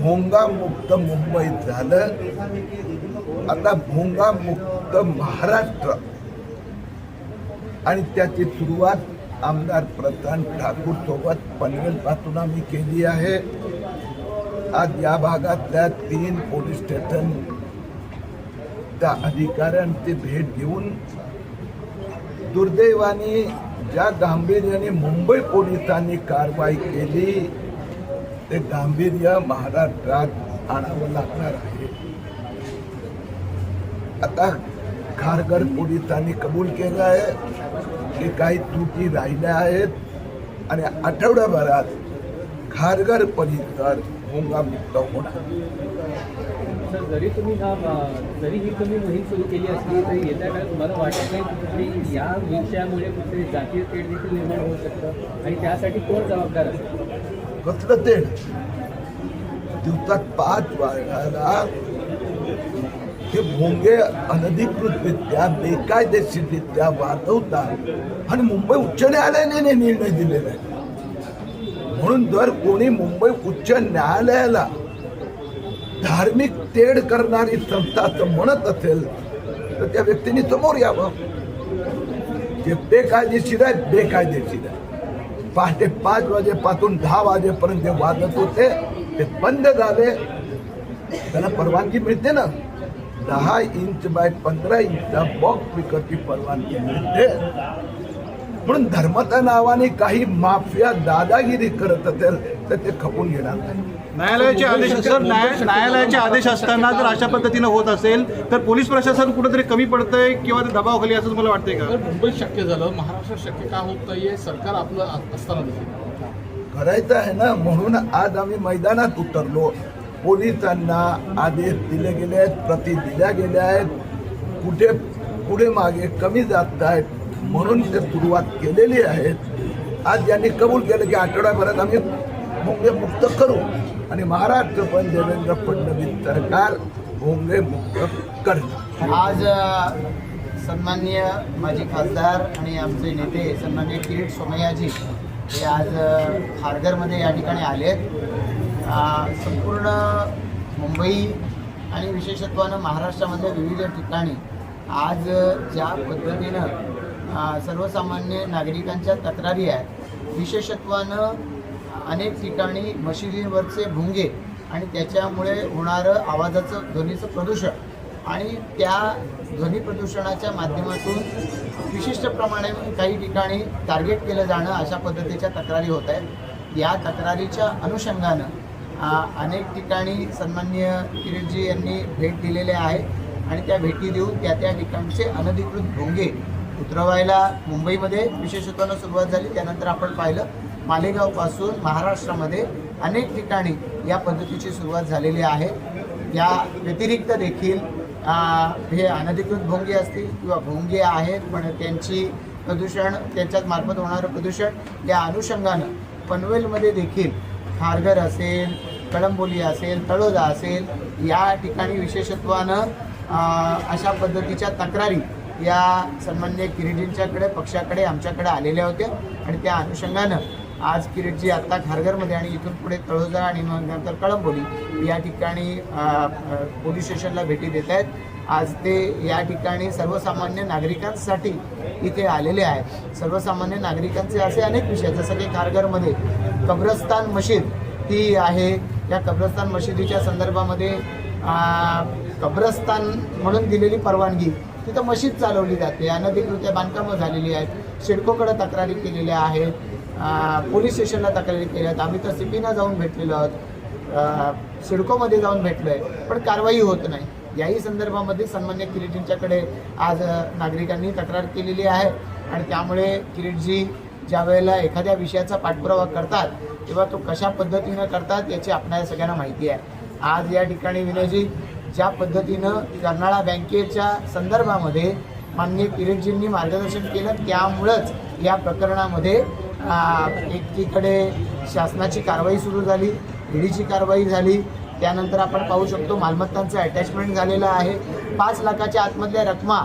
भोंगामुक्त मुक्त मुंबईत झालं. आता भोंगामुक्त महाराष्ट्र. आणि त्याची सुरुवात आमदार प्रधान ठाकूर सोबत पनवेलपासून आम्ही केली आहे. आज या भागातल्या तीन पोलीस स्टेशन त्या अधिकाऱ्यांची भेट घेऊन दुर्दैवाने ज्या गांभीर्याने मुंबई पोलिसांनी कारवाई केली ते गांभीर्य महाराष्ट्रात आणावं लागणार आहे. आता खारघर पोलिसांनी कबूल केलं आहे. की काही त्रुटी राहिल्या आहेत आणि आठवड्याभरात खारघर परिसर भोंगामुक्त होणार. सर जरी तुम्ही जरी ही तुम्ही मोहीम सुरू केली असली तरी येत्या काळात तुम्हाला वाटत नाही की या विषयामुळे कुठेतरी जातीय तेढ देखील निर्माण होऊ शकतं? आणि त्यासाठी कोण जबाबदार असेल कसलं ते दिवसात पाच वाढायला हे भोंगे अनधिकृतरित्या बेकायदेशीररित्या वाजवतात आणि मुंबई उच्च न्यायालयाने निर्णय दिलेला आहे. म्हणून जर कोणी मुंबई उच्च न्यायालयाला धार्मिक तेढ करणारी संस्था असं म्हणत असेल तर त्या व्यक्तीने समोर यावं. ते बेकायदेशीर आहे बेकायदेशीर आहे पहाटे पाच वाजेपासून दहा वाजेपर्यंत जे वाजत होते ते बंद झाले. त्याला परवानगी मिळते ना? दहा इंच बाय पंधरा इंचचा बॉक्स स्पीकरची परवानगी मिळते. म्हणून धर्माच्या नावाने काही माफिया दादागिरी करत असेल तर ते खपून घेणार नाही. न्यायालयाचे आदेश सर न्याय न्यायालयाचे आदेश असताना जर अशा पद्धतीनं होत असेल तर पोलीस प्रशासन कुठेतरी कमी पडतंय किंवा ते दबावाखाली असं तुम्हाला वाटतंय का? मुंबईत शक्य झालं महाराष्ट्रात शक्य का होत नाहीये? सरकार आपलं असताना करायचं आहे ना म्हणून आज आम्ही मैदानात उतरलो. पोलिसांना आदेश दिले गेले आहेत प्रति दिल्या गेल्या आहेत. कुठे पुढे मागे कमी जात आहेत म्हणून ते सुरुवात केलेली आहे आज यांनी कबूल केलं की आठवड्याभरात आम्ही भोंगे मुक्त करू. आणि महाराष्ट्र पण देवेंद्र फडणवीस सरकार भोंगे मुक्त करू आज अ, सन्माननीय माजी खासदार आणि आमचे नेते सन्मान्य किरीट सोमय्याजी हे आज खारघरमध्ये या ठिकाणी आले आहेत संपूर्ण मुंबई आणि विशेषत्वानं महाराष्ट्रामध्ये विविध ठिकाणी आज ज्या पद्धतीनं सर्वसामान्य नागरिकांच्या तक्रारी आहेत विशेषत्वानं अनेक ठिकाणी मशिदींवरचे भुंगे आणि त्याच्यामुळे होणारं आवाजाचं ध्वनीचं प्रदूषण. आणि त्या ध्वनी प्रदूषणाच्या माध्यमातून विशिष्ट प्रमाणे काही ठिकाणी टार्गेट केलं जाणं अशा पद्धतीच्या तक्रारी होत आहेत. या तक्रारीच्या अनुषंगानं अनेक ठिकाणी सन्मान्य किरीटजी यांनी भेट दिलेले आहे आणि त्या भेटी देऊन त्या त्या ठिकाणचे अनधिकृत भोंगे उतरवायला मुंबईमध्ये विशेषत्वानं सुरुवात झाली. त्यानंतर आपण पाहिलं मालेगावपासून महाराष्ट्रामध्ये अनेक ठिकाणी या पद्धतीची सुरुवात झालेली आहे. या व्यतिरिक्त देखील हे अनधिकृत भोंगे असतील किंवा भोंगे आहेत पण त्यांची प्रदूषण त्यांच्यात मार्फत होणारं प्रदूषण या अनुषंगानं पनवेलमध्ये देखील खारघर असेल कळंबोली असेल तळोदा असेल या ठिकाणी विशेषत्वानं अशा पद्धतीच्या तक्रारी या सन्मान्य किरीटींच्याकडे पक्षाकडे आमच्याकडे आलेल्या होत्या. आणि त्या अनुषंगानं आज किरीटजी आत्ता खारघरमध्ये आणि इथून पुढे तळोजा आणि मग नंतर कळंबोली या ठिकाणी पोलीस स्टेशनला भेटी देत आहेत. आज ते या ठिकाणी सर्वसामान्य नागरिकांसाठी इथे आलेले आहेत. सर्वसामान्य नागरिकांचे असे अनेक विषय जसं की खारघरमध्ये कब्रस्तान मशीद ही आहे. या कब्रस्तान मशिदीच्या संदर्भामध्ये कब्रस्तान म्हणून दिलेली परवानगी तिथं मशीद चालवली जाते. अनधिकृत बांधकामं झालेली आहेत. सिडकोकडे तक्रारी केलेल्या आहेत. पोलीस स्टेशनला तक्रारी केल्या आहेत. आम्ही तर सिपीना जाऊन भेटलेलो आहोत. सिडकोमध्ये जाऊन भेटलो आहे पण कारवाई होत नाही. याही संदर्भामध्ये सन्मान्य किरीटजींच्याकडे आज नागरिकांनी तक्रार केलेली आहे. आणि त्यामुळे किरीटजी ज्या वेळेला एखाद्या विषयाचा पाठपुरावा करतात तेव्हा तो कशा पद्धतीनं करतात याची आपणाला सगळ्यांना माहिती आहे. आज या ठिकाणी विनयजी ज्या पद्धतीनं कर्नाळा बँकेच्या संदर्भामध्ये माननीय किरीटजींनी मार्गदर्शन केलं त्यामुळंच या प्रकरणामध्ये एकीकडे शासनाची कारवाई सुरू झाली ईडीची कारवाई झाली. त्यानंतर आपण पाहू शकतो मालमत्तांचं अटॅचमेंट झालेलं आहे. पाच लाखाच्या आतमधल्या रकमा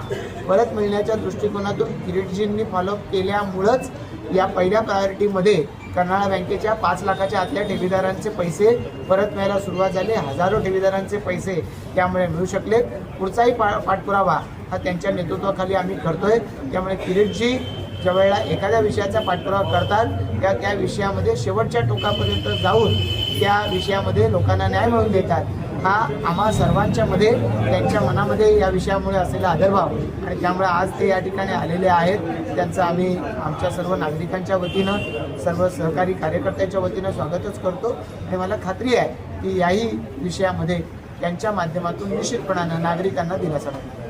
परत मिळण्याच्या दृष्टिकोनातून किरीटजींनी फॉलोअप केल्यामुळंच या पहिल्या प्रायोरिटीमध्ये कर्नाळा बँकेच्या पाच लाखाच्या आतल्या ठेवीदारांचे पैसे परत मिळायला सुरुवात झाली. हजारो ठेवीदारांचे पैसे त्यामुळे मिळू शकले पुढचाही पा पाठपुरावा हा त्यांच्या नेतृत्वाखाली आम्ही करतोय. त्यामुळे किरीटजी ज्या वेळेला एखाद्या विषयाचा पाठपुरावा करतात त्या त्या विषयामध्ये शेवटच्या टोकापर्यंत जाऊन त्या विषयामध्ये लोकांना न्याय मिळवून देतात. हा आम्हा सर्वांच्या मध्ये त्यांच्या मनामध्ये या विषयामुळे असलेला आदरभाव आणि त्यामुळे आज ते या ठिकाणी आलेले आहेत त्यांचं आम्ही आमच्या सर्व नागरिकांच्या वतीनं सर्व सहकारी कार्यकर्त्यांच्या वतीनं स्वागतच करतो. आणि मला खात्री आहे की याही विषयामध्ये त्यांच्या माध्यमातून निश्चितपणानं नागरिकांना दिलासा मिळतो